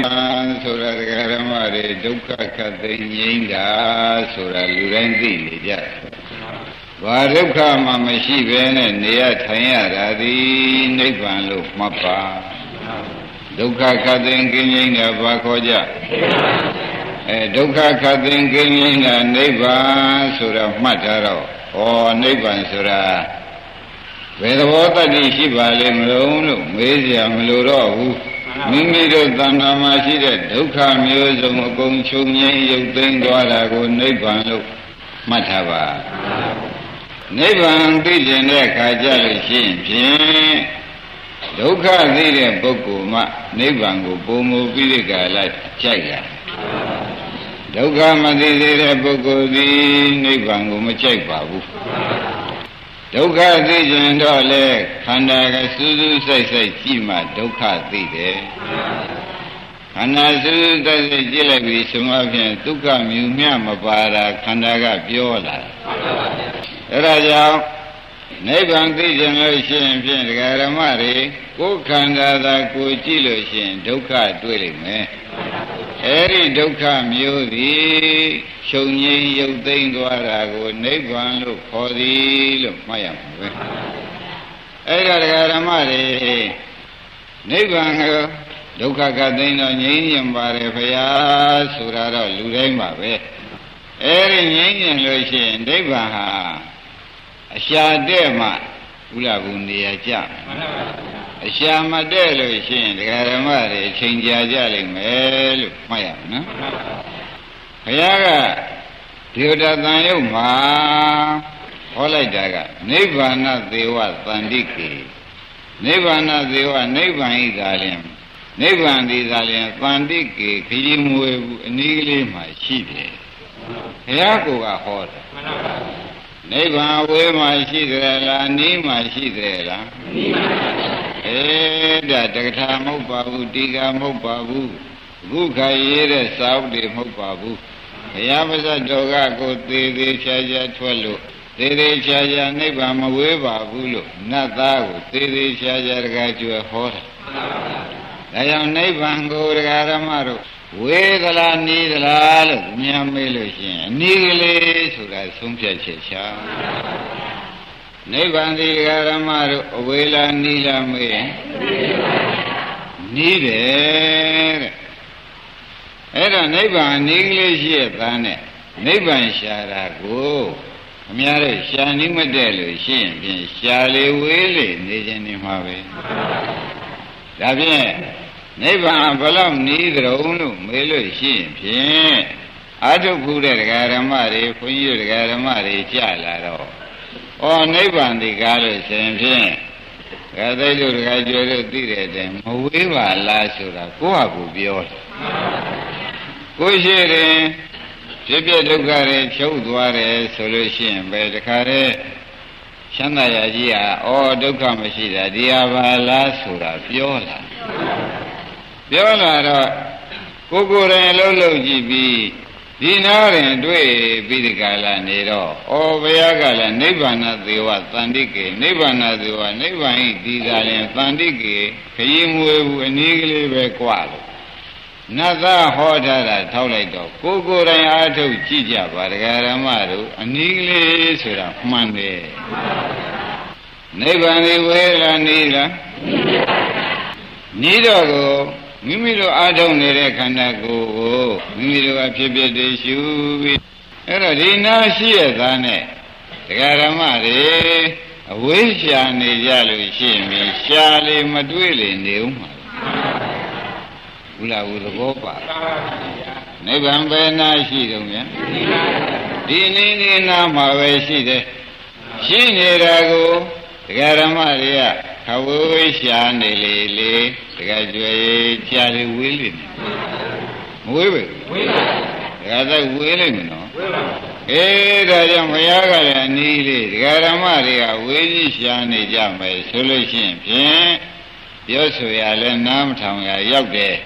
ဗ္ဗာန်ဆိုတာတရားဓမ္မတွေဒုက္ခခတ်သိငြိမ်းတာဆိုတာလူတိုင်းသိနေကြတယ်ဘာဒုက္ခမှမရှိဘဲနဲ့နေရထိုင်ရတာဒီနိဗ္ဗာန်လို့မှတ်ပါဒုက္ခခတ်သိကင်းငြိမ်းတာဘာခေါ်ကြအဲဒုက္ခခတ်သိကင်းငြိမ်းတာနိဗ္ဗာန်ဆိုတာမှတ်ထားတော့ဩနိဗ္ဗာန်ဆိုတာဘယ်သဘောတတ္တိရှိပါလိမ့်မလို့လို့မေးစရာမလိုတော့ဘူး မိမိတို့တဏ္ဍာမှာရှိတဲ့ဒုက္ခမျိုးစုံအကုန်ချုပ်ငြိမ်းရုပ်သိမ်းသွားတာကိုနိဗ္ဗာန်လို့မှတ်ထားပါနိဗ္ဗာန်သိကျင်တဲ့အခါကျလို့ရှိရင်ဖြင့်ဒုက္ခသိတဲ့ပုဂ္ဂိုလ်မှနိဗ္ဗာန်ကိုပုံမူပြီးတဲ့ကာလကြိုက်ရဒုက္ခမသိသေးတဲ့ပုဂ္ဂိုလ်သည်နိဗ္ဗာန်ကိုမကြိုက်ပါဘူး ဒုက္ခသိကျင်တော့လေခန္ဓာကစူးစူးဆိုင်ဆိုင်ကြည့်မှဒုက္ခသိတယ်ခန္ဓာစူးစူးဆိုင်ဆိုင်ကြည့်လိုက်ပြီးဆိုမှဖြင့်ဒုက္ခမြူမြမပါတာခန္ဓာကပြောလာအဲ့ဒါကြောင့်နိဗ္ဗာန်သိကျင်လို့ရှိရင်ဖြင့်ဒကာရမတွေကိုယ်ခန္ဓာသာကိုကြည့်လို့ရှိရင်ဒုက္ခတွေ့လိမ့်မယ် အဲ့ဒီဒုက္ခမျိုးသည်ချုပ်ငြိမ်းရုပ်သိမ်းသွားတာကိုနိဗ္ဗာန်လို့ခေါ်သည်လို့မှတ်ရမှာပဲအဲ့ဒါဒကာရမတွေနိဗ္ဗာန်ကိုဒုက္ခကသိမ်းတော့ငြိမ်းရင်ပါတယ်ဖရာဆိုတာတော့လူတိုင်းပါပဲအဲ့ဒီငြိမ်းရင်လို့ရှိရင်နိဗ္ဗာန်ဟာအရှာတဲ့မှဥလာဘူးနေရာကြ အရှာမတဲ့လို့ရှိရင်ဒကာဓမ္မတွေအချိန်ကြာကြလိမ့်မယ်လို့မှတ်ရမယ်နော်ဘုရားကဒီဥဒတန်ယုတ်မှာဟောလိုက်တာကနိဗ္ဗာန်သေဝသန္တိကေနိဗ္ဗာန်သေဝနိဗ္ဗာန်ဤသာလျှင်နိဗ္ဗာန်ဒီသာလျှင်သန္တိကေခကြီးမွေဘူးအနည်းကလေးမှရှိတယ်ဘုရားကိုကဟောတယ်နိ ဗ္ဗာန်ဝေးမှရှိတယ်လားနီးမှရှိတယ်လားနီးမှအဲဒါတက္ကထာမဟုတ်ပါဘူးတိကာမဟုတ်ပါဘူးအခုခါရေးတဲ့စာအုပ်တွေမဟုတ်ပါဘူးဘုရားမစတော်ကကိုသေးသေးချာချာထွက်လို့သေးသေးချာချာနိဗ္ဗာန်မဝေးပါဘူးလို့နတ်သားကိုသေးသေးချာချာတကားကျွယ်ဟောတာဒါကြောင့်နိဗ္ဗာန်ကိုဒကာရမတို့ ဝေသလားနီးသလားလို့မြန်မေးလို့ရှိရင်အနီးကလေးဆိုတာသုံးဖြတ်ချက်ချာနိဗ္ဗာန်ဒီဒကာရမတို့အဝေလားနီးလားမေးရင်နီးတယ်တဲ့အဲ့တော့နိဗ္ဗာန်နီးကလေးရှိရသားနဲ့နိဗ္ဗာန်ရှာတာကိုအများတဲ့ရှာနီးမတဲ့လို့ရှိရင်ဖြင့်ရှာလေဝေးလေနေခြင်းနေမှာပဲဒါဖြင့် နိဗ္ဗာန်ဘလောက်နီးကြုံလို့မေးလို့ရှိရင်ဖြင့်အာထုဖူးတဲ့ဒကာဓမ္မတွေခွန်ကြီးတို့ဒကာဓမ္မတွေကြလာတော့ဩနိဗ္ဗာန်ဒီကားလို့ဆိုရင်ဖြင့်ကဲသိလို့ဒကာကျွယ်တို့သိတဲ့အတိုင်းမဝေးပါလားဆိုတာကိုယ့်ဟာကိုယ်ပြောတယ်ကိုရှိရင်ဖြစ်ဖြစ်ဒုက္ခတွေချုပ်သွားတယ်ဆိုလို့ရှိရင်ပဲတခါတည်းချမ်းသာရကြီးဟာဩဒုက္ခမရှိတာဒီဟာပါလားဆိုတာပြောလာ ပြောလာတော့ကိုကိုယ်တိုင်အလုံးလုံးကြည့်ပြီးဒီနာရင်တွေ့ပြီးဒီကလာနေတော့ဩဘုရားကလည်းနိဗ္ဗာန်သေဝသန္တိကေနိဗ္ဗာန်သေဝနိဗ္ဗာန်ဤဒီသာရင်သန္တိကေခရီးမွေဘူးအနည်းကလေးပဲกว่าလို့နတ်သားဟောထားတာထောက်လိုက်တော့ကိုကိုယ်တိုင်အားထုတ်ကြည့်ကြပါဒကာရမတို့အနည်းကလေးဆိုတာမှန်တယ်နိဗ္ဗာန်ဒီဝေလာနီးလားနီးတော့ကို မိမိတို့အားထုတ်နေတဲ့ခန္ဓာကိုယ်ကိုမိမိတို့အဖြစ်ဖြစ်တည်ရှုပြီးအဲ့တော့ဒီနာရှိရသားနဲ့တရားဓမ္မတွေအဝိရှာနေကြလို့ရှိရင်ရှာလေမတွေ့လေနေဦးမှာဘုလားဘုသဘောပါနိဗ္ဗာန်ပဲနာရှိတော့ဗျာဒီနည်းနည်းနာမှာပဲရှိတယ်ရှိနေတာကိုတရားဓမ္မတွေကခ ဝေးရှာနေလေလေတကယ်ကြွယ်ကြာလေဝေးလေမဝေးပဲဝေးပါတကယ်တော့ဝေးလိမ့်မယ်နော်ဝေးပါအေးဒါကြောင့်ဘုရားကလည်းအနည်းလေးဒကာဓမ္မတွေကဝေးကြီးရှာနေကြမယ်ဆိုလို့ရှိရင်ဖြင့်ပြောဆိုရလဲနားမထောင်ရရောက်တယ်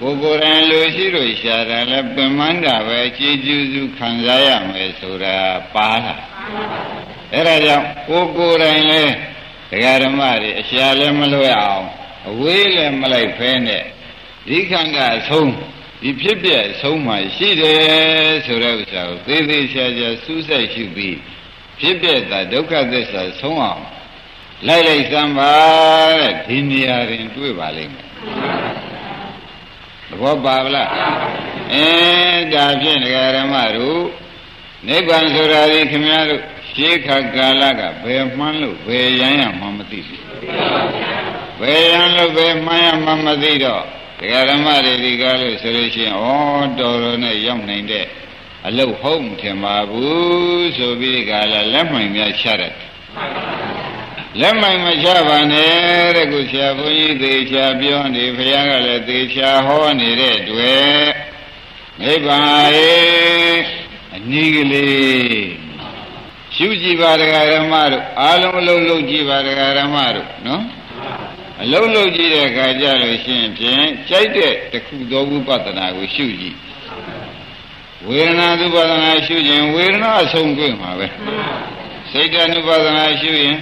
ကိုယ်ကိုယ်တိုင်လူရှိလို့ရှာတာလဲပင်မန္တာပဲအကြည်ကျူးစုခံစားရမယ်ဆိုတာပါလာအဲ့ဒါကြောင့်ကိုယ်ကိုယ်တိုင်လဲ ဒကာဓမ္မတွေအရှာလည်းမလွဲအောင်အဝေးလည်းမလိုက်ဖဲနဲ့ဒီခန္ဓာအဆုံးဒီဖြစ်ပြအဆုံးမှရှိတယ်ဆိုတဲ့ဥစ္စာကိုသေးသေးချာချာစူးစိုက်ရှုပြီးဖြစ်ပြတာဒုက္ခသစ္စာဆုံးအောင်လိုက်လိုက်စမ်းပါတဲ့ဒီနေရာရင်တွေ့ပါလိမ့်မယ်သဘောပါဗလားအဲဒါဖြင့်ဒကာရမတို့နိဗ္ဗာန်ဆိုတာဒီခင်ဗျားတို့ ရှေးခါကာလကဘယ်မှန်းလို့ဘယ်ရန်ရမှမသိဘူးဘယ်ရန်လို့ဘယ်မှန်းရမှမသိတော့ဒကာရမတွေဒီကားလို့ဆိုလို့ရှိရင်ဩတော်တော်နဲ့ရောက်နိုင်တဲ့အလုတ်ဟုတ်မထင်ပါဘူးဆိုပြီးဒီကားလာလက်မှန်များချရတယ်လက်မှန်မချပါနဲ့တဲ့ကိုဆရာဘုန်းကြီးသေချာပြောနေဘုရားကလည်းသေချာဟောနေတဲ့တွေ့နိဗ္ဗာန်ရဲ့အနည်းကလေး ရှုကြည့်ပါတရားဓမ္မတို့အားလုံးအလုံးလုံးကြည့်ပါတရားဓမ္မတို့နော်အလုံးလုံးကြည့်တဲ့အခါကျလို့ရှိရင်ဖြင့်ကြိုက်တဲ့တစ်ခုသောဝိပဿနာကိုရှုကြည့်ဝေဒနာသုပဒနာရှုခြင်းဝေဒနာအဆုံးတွေ့မှာပဲစိတ်တ ानु ပဒနာရှုရင်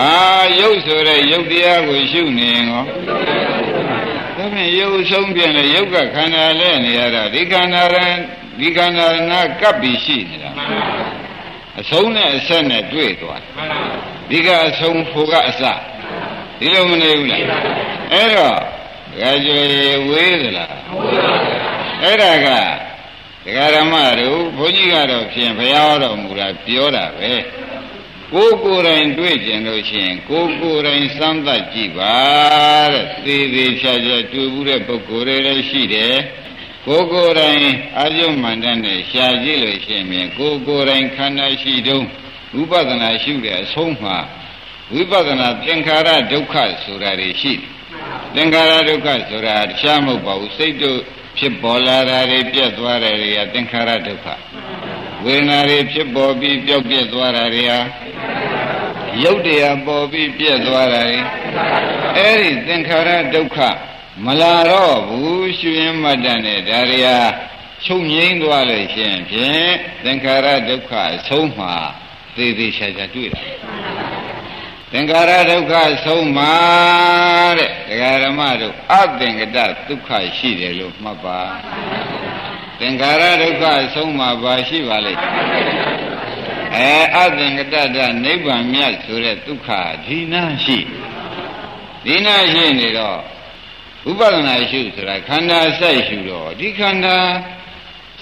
အာရုပ်ဆိုတဲ့ရုပ်တရားကိုရှုနေရင်ဟောဒါဖြင့်ရုပ်ဆုံးပြန်လေရုပ်ကခန္ဓာလဲနေရတာဒီခန္ဓာရန် ဒီခန္ဓာငါကပ်ပြီးရှိနေတာအဆုံးနဲ့အဆက်နဲ့တွေ့သွားဒီကအဆုံးဖို့ကအစဒီလိုမနေဘူးလားအဲ့တော့ဒကာကျွေဝေးသလားအဲ့ဒါကဒကာရမတို့ဘုန်းကြီးကတော့ဖြင့်ဘုရားတော်မူတာပြောတာပဲကိုယ်ကိုယ်တိုင်တွေ့ကျင်လို့ရှိရင်ကိုယ်ကိုယ်တိုင်စမ်းသပ်ကြည့်ပါတဲ့သေသေးချာချာတွေ့ဘူးတဲ့ပုဂ္ဂိုလ်တွေလည်းရှိတယ် ကိုယ်ကိုယ်တိုင်အာယုမှန်တဲ့နဲ့ရှာကြည့်လို့ရှိရင်ကိုယ်ကိုယ်တိုင်ခန္ဓာရှိတုံးဝိပဿနာရှုတဲ့အဆုံးမှာဝိပဿနာသင်္ခါရဒုက္ခဆိုတာတွေရှိတယ်သင်္ခါရဒုက္ခဆိုတာတခြားမဟုတ်ပါဘူးစိတ်တို့ဖြစ်ပေါ်လာတာတွေပြတ်သွားတာတွေကသင်္ခါရဒုက္ခဝေဒနာတွေဖြစ်ပေါ်ပြီးပျောက်ပြတ်သွားတာတွေဟာရုပ်တရားပေါ်ပြီးပြတ်သွားတာတွေအဲ့ဒီသင်္ခါရဒုက္ခ မလာတော့ဘူးရှင်ရင်မတန်တဲ့ဒါတွေဟာချုပ်ငိမ့်သွားလို့ရှိရင်ဖြင့်သင်္ခါရဒုက္ခအဆုံးမှာသေသေးချာချာတွေ့တာသင်္ခါရဒုက္ခဆုံးမှာတဲ့ဒကာရမတို့အသင်္ကတဒုက္ခရှိတယ်လို့မှတ်ပါသင်္ခါရဒုက္ခဆုံးမှာဘာရှိပါလိမ့်အဲအသင်္ကတတနိဗ္ဗာန်မြတ်ဆိုတဲ့ဒုက္ခဒီနာရှိဒီနာရှိနေတော့ ဥပဒနာရှုဆိုတာခန္ဓာစိုက်ရှုတော့ဒီခန္ဓာ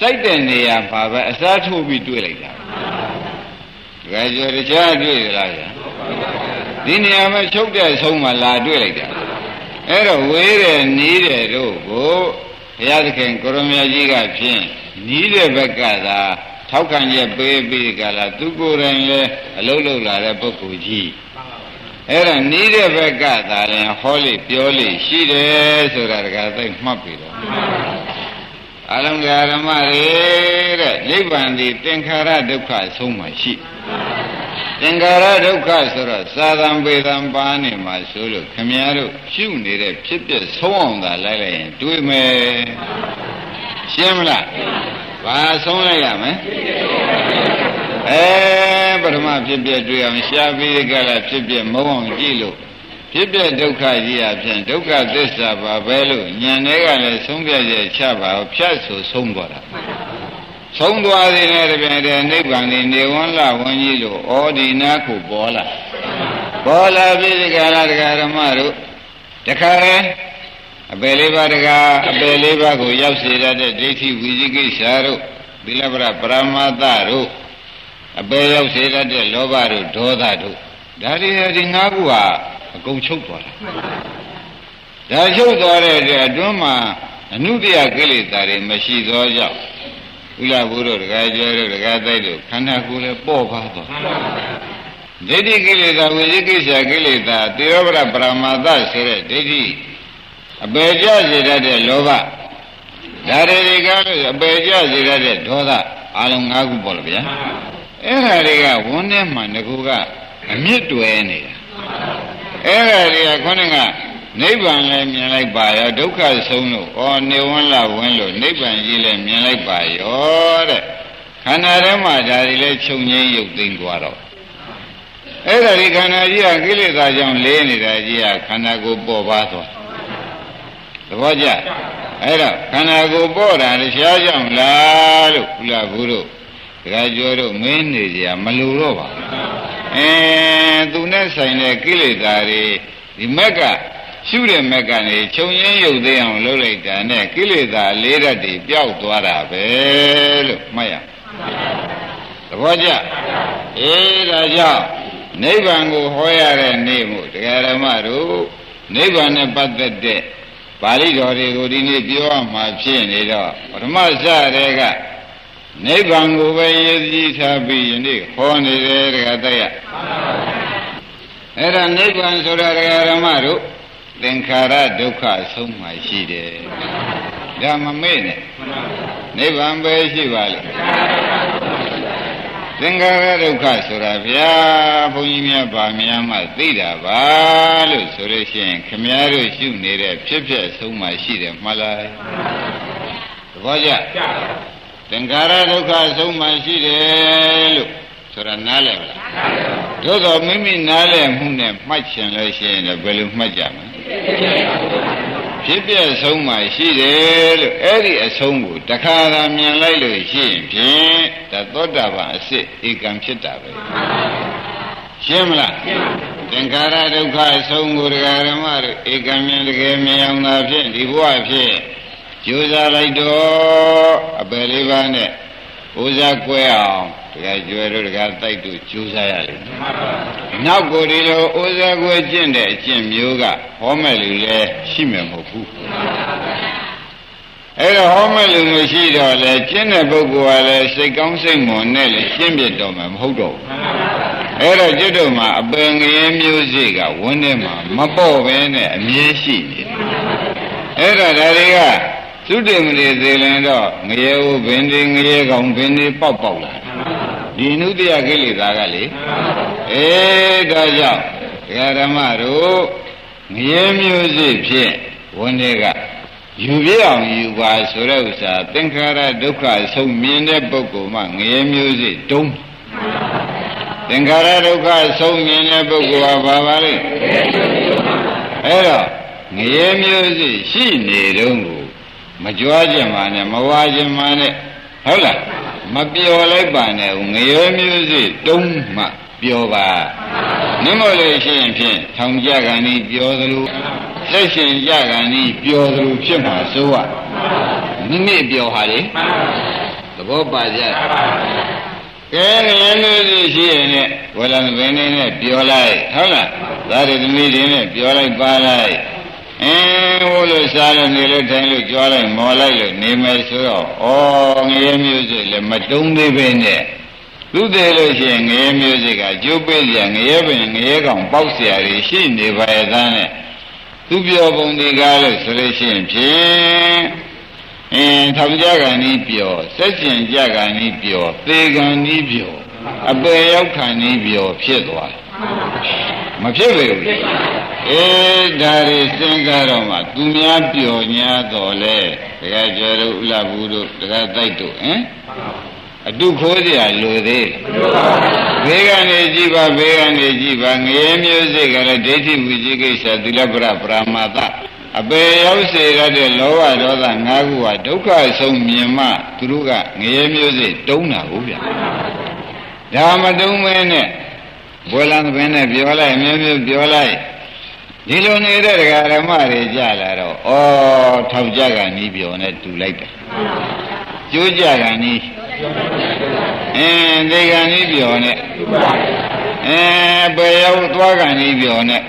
စိုက်တဲ့နေရာမှာပဲအစားထိုးပြီးတွေ့လိုက်တာတကယ်ကြောတခြားတွေ့ရလားဗျာဒီနေရာမှာချုပ်တဲ့ဆုံးမှာလာတွေ့လိုက်တာအဲ့တော့ဝေးတယ်နီးတယ်တို့ကိုဘုရားသခင်ကိုရမကြီးကဖြင့်နီးတဲ့ဘက်ကသာထောက်ခံချက်ပေးပြီးကြလားသူကိုယ်တိုင်လည်းအလုံးလုံးလာတဲ့ပုဂ္ဂိုလ်ကြီး အဲ့ဒါနီးတဲ့ဘက်ကသာရင်ဟောလိပြောလိရှိတယ်ဆိုတာတကယ်သိမှတ်ပြီတော့အလုံးစုံဓမ္မတွေတဲ့နိဗ္ဗာန်ဒီသင်္ခါရဒုက္ခအဆုံးမှရှိသင်္ခါရဒုက္ခဆိုတော့သာသံပေသံပါနေမှာဆိုလို့ခမည်းတော်ရှုနေတဲ့ဖြစ်ပျက်ဆုံးအောင်သာလိုက်လိုက်ရင်တွေးမယ်ရှင်းမလားဘာဆုံးလိုက်ရမလဲ အဲပထမဖြစ်ပျက်တွေ့အောင်ရှားပြီးကြလားဖြစ်ပျက်မုံအောင်ကြည့်လို့ဖြစ်ပျက်ဒုက္ခကြီးအဖြစ်ဒုက္ခသစ္စာပါပဲလို့ညံတွေကလည်းဆုံးဖြတ်ချက်ချပါအောင်ဖြတ်ဆိုဆုံးသွားတာဆုံးသွားသေးတဲ့တပြိုင်တည်းနိဗ္ဗာန်ဒီနေဝန်းလဝန်းကြီးလို့ဩဒီနာခုပေါ်လာပေါ်လာပြီဒီကရာဒကာဓမ္မတို့တခါလဲအပယ်လေးပါးတကားအပယ်လေးပါးကိုရောက်စေတတ်တဲ့ဒိဋ္ဌိဝိသိကိစ္စတို့သီလပရပရမတ္တတို့ အပယ်ရောက်စေတတ်တဲ့လောဘတို့ဒေါသတို့ဒါတွေဒီငါးခုဟာအကုန်ချုပ်သွားတာဒါချုပ်သွားတဲ့အတွက်အတွင်းမှာအနုတ္တယကိလေသာတွေမရှိသောကြောင့်ဥလာဘုတို့တကားကျော်တို့တကားတိုက်တို့ခန္ဓာကိုယ်လည်းပေါ့ပါသွားဒိဋ္ဌိကိလေသာဝိသိကိစ္စကိလေသာသေရောပရပရမတ္တဆိုတဲ့ဒိဋ္ဌိအပေကြစေတတ်တဲ့လောဘဒါတွေကားလို့အပေကြစေတတ်တဲ့ဒေါသအလုံး၅ခုပေါ့လို့ဗျာ အဲ့ဒါတွေကဝန်းထဲမှာငကူကအမြင့်တွယ်နေတာအဲ့ဒါတွေကခေါင်းကနိဗ္ဗာန်လည်းမြင်လိုက်ပါရောဒုက္ခဆုံးလို့ဩနေဝန်းလာဝန်းလို့နိဗ္ဗာန်ကြီးလည်းမြင်လိုက်ပါရောတဲ့ခန္ဓာထဲမှာဒါတွေလည်းချုပ်ငိမ့်ရုပ်သိမ်းသွားတော့အဲ့ဒါဒီခန္ဓာကြီးကကိလေသာကြောင့်လေးနေတာကြီးကခန္ဓာကိုယ်ပေါ်ပါသွားသဘောကျအဲ့တော့ခန္ဓာကိုယ်ပေါ်တာတရားကြောင့်လားလို့ဘုရားဘုတို့ တခါကျော်တို့မင်းနေကြမလိုတော့ပါအဲသူနဲ့ဆိုင်တဲ့ကိလေသာတွေဒီမက်ကရှုတဲ့မက်ကနေခြုံရင်းရုပ်သိအောင်လုပ်လိုက်တာနဲ့ကိလေသာလေးဓာတ်တွေပျောက်သွားတာပဲလို့မှတ်ရသဘောကျအေးဒါကြောင့်နိဗ္ဗာန်ကိုဟောရတဲ့နေ့မို့တရားဓမ္မတို့နိဗ္ဗာန်နဲ့ပတ်သက်တဲ့ပါဠိတော်တွေကိုဒီနေ့ပြောရမှာဖြစ်နေတော့ပထမစတဲ့က နိဗ္ဗာန်ကိုပဲရည်စည်ထားပြီးယနေ့ဟောနေတယ်တရားတရားအဲ့ဒါနိဗ္ဗာန်ဆိုတာတရားဓမ္မတို့သင်္ခါရဒုက္ခအဆုံးမှရှိတယ်ဒါမမေ့နဲ့နိဗ္ဗာန်ပဲရှိပါလေသင်္ခါရဒုက္ခဆိုတာဗျာဘုန်းကြီးများဗာများမှသိတာပါလို့ဆိုလို့ရှိရင်ခမည်းတော်ရှုနေတဲ့ဖြစ်ဖြစ်အဆုံးမှရှိတယ်မှလားသဘောကျ သင်္ခါရဒုက္ခအဆုံးမှရှိတယ်လို့ဆိုတာနားလည်မလားသို့တော်မိမိနားလည်မှုနဲ့မှတ်ချင်လို့ရှိရင်လည်းဘယ်လိုမှတ်ကြမလဲဖြစ်ပြဆုံးမှရှိတယ်လို့အဲ့ဒီအဆုံးကိုတခါသာမြင်လိုက်လို့ရှိရင်ဖြင့်ဒါသောတာပန်အစစ်ဧကံဖြစ်တာပဲရှင်းမလားသင်္ခါရဒုက္ခအဆုံးကိုဒကာရမတို့ဧကံမြင်တကယ်မြင်အောင်သာဖြင့်ဒီဘဝဖြင့် ကြိုးစားလိုက်တော့အပယ်လေးပါးနဲ့ဥစားကွဲအောင်တကယ်ကျွဲတို့တကယ်တိုက်တို့ကြိုးစားရလိမ့်မယ်နောက်ကိုဒီလိုဥစားကွဲကျင့်တဲ့အကျင့်မျိုးကဟောမဲ့လူလည်းရှိမယ်မဟုတ်ဘူးအဲ့တော့ဟောမဲ့လူမရှိတော့လေကျင့်တဲ့ပုဂ္ဂိုလ်ကလည်းစိတ်ကောင်းစိတ်မွန်နဲ့လေရှင်းပြတော့မှာမဟုတ်တော့ဘူးအဲ့တော့ကျွတ်တို့မှာအပင်ငရဲမျိုးစိကဝန်းထဲမှာမပေါ့ပဲနဲ့အမြဲရှိနေတယ်အဲ့တော့ဒါတွေက သုတေမရေသေးလင်တော့ငရဲဥဘင်းဒီငရဲကောင်ဘင်းဒီပေါက်ပေါက်လာဒီနုတ္တယကိလေသာကလေအေးဒါကြောင့်ဓမ္မတို့ငရဲမျိုးစိဖြင့်ဝန်းတွေကယူပြအောင်ယူပါဆိုတဲ့ဥစ္စာသင်္ခါရဒုက္ခအဆုံးမြင်တဲ့ပုဂ္ဂိုလ်မှငရဲမျိုးစိတုံးသင်္ခါရဒုက္ခအဆုံးမြင်တဲ့ပုဂ္ဂိုလ်ဟာဘာပါလဲအဲ့တော့ငရဲမျိုးစိရှိနေတော့ကို မကြွားခြင်းပါနဲ့မဝါခြင်းပါနဲ့ဟုတ်လားမပျော်လိုက်ပါနဲ့ငရဲမျိုးစိတုံးမှပျော်ပါနမလို့ရှိရင်ဖြင့်ထောင်ကြကန်ဤပျော်သလိုဆက်ရှင်ကြကန်ဤပျော်သလိုဖြစ်မှာစိုးရမိမိပျော်ဟာလေသဘောပါကြကဲငရဲမျိုးစိရှိရင်နဲ့ဝေလံဘင်းနေနဲ့ပျော်လိုက်ဟုတ်လားသာရသမီးတွေနဲ့ပျော်လိုက်ပါလိုက် အင်းဝိုးလို့စားလို့နေလို့ထိုင်လို့ကြွားလိုက်မော်လိုက်လို့နေမယ်ဆိုတော့ဩငရေမျိုးစိတ်လည်းမတုံးသေးပဲနဲ့သူသေးလို့ရှိရင်ငရေမျိုးစိတ်ကကျိုးပေးစရာငရေပင်ငရေကောင်ပေါက်စရာတွေရှိနေပါရဲ့သားနဲ့သူပြောပုံဒီကားလို့ဆိုလို့ရှိရင်ဖြင့်အင်းထောင်ကြကန်ဤပြောစက်ကျင်ကြကန်ဤပြောသေကန်ဤပြောအပေရောက်ခံဤပြောဖြစ်သွားတယ် မဖြစ်ပေဘူးအေးဒါတွေစဉ်းစားတော့မှသူများပျော်ညာတော်လဲတကယ်ကျော်တို့ဥလဘူးတို့တကယ်တိုက်တို့ဟင်အတုခိုးเสียလိုသေးဘေးကနေကြည့်ပါဘေးကနေကြည့်ပါငရဲမျိုးစိတ်ကလည်းဒိဋ္ဌိဝိจิကိစ္စသီလပရပရမတအပေရောက်စေရတဲ့လောဘဒေါသငါးခုဟာဒုက္ခဆုံးမြင်မှသူတို့ကငရဲမျိုးစိတ်တုံးတာဟုတ်ဗျာဒါမတုံးမဲနဲ့ ဘွယ်လံသဘင်းနဲ့ပြောလိုက်မျိုးမျိုးပြောလိုက်ဒီလိုနေတဲ့ဒကာဓမ္မတွေကြလာတော့ဩထောက်ကြကနီးပြောနဲ့တူလိုက်တယ်ကျိုးကြကနီးအင်းဒီကနီးပြောနဲ့အဲပေရောက်သွားကနီးပြောနဲ့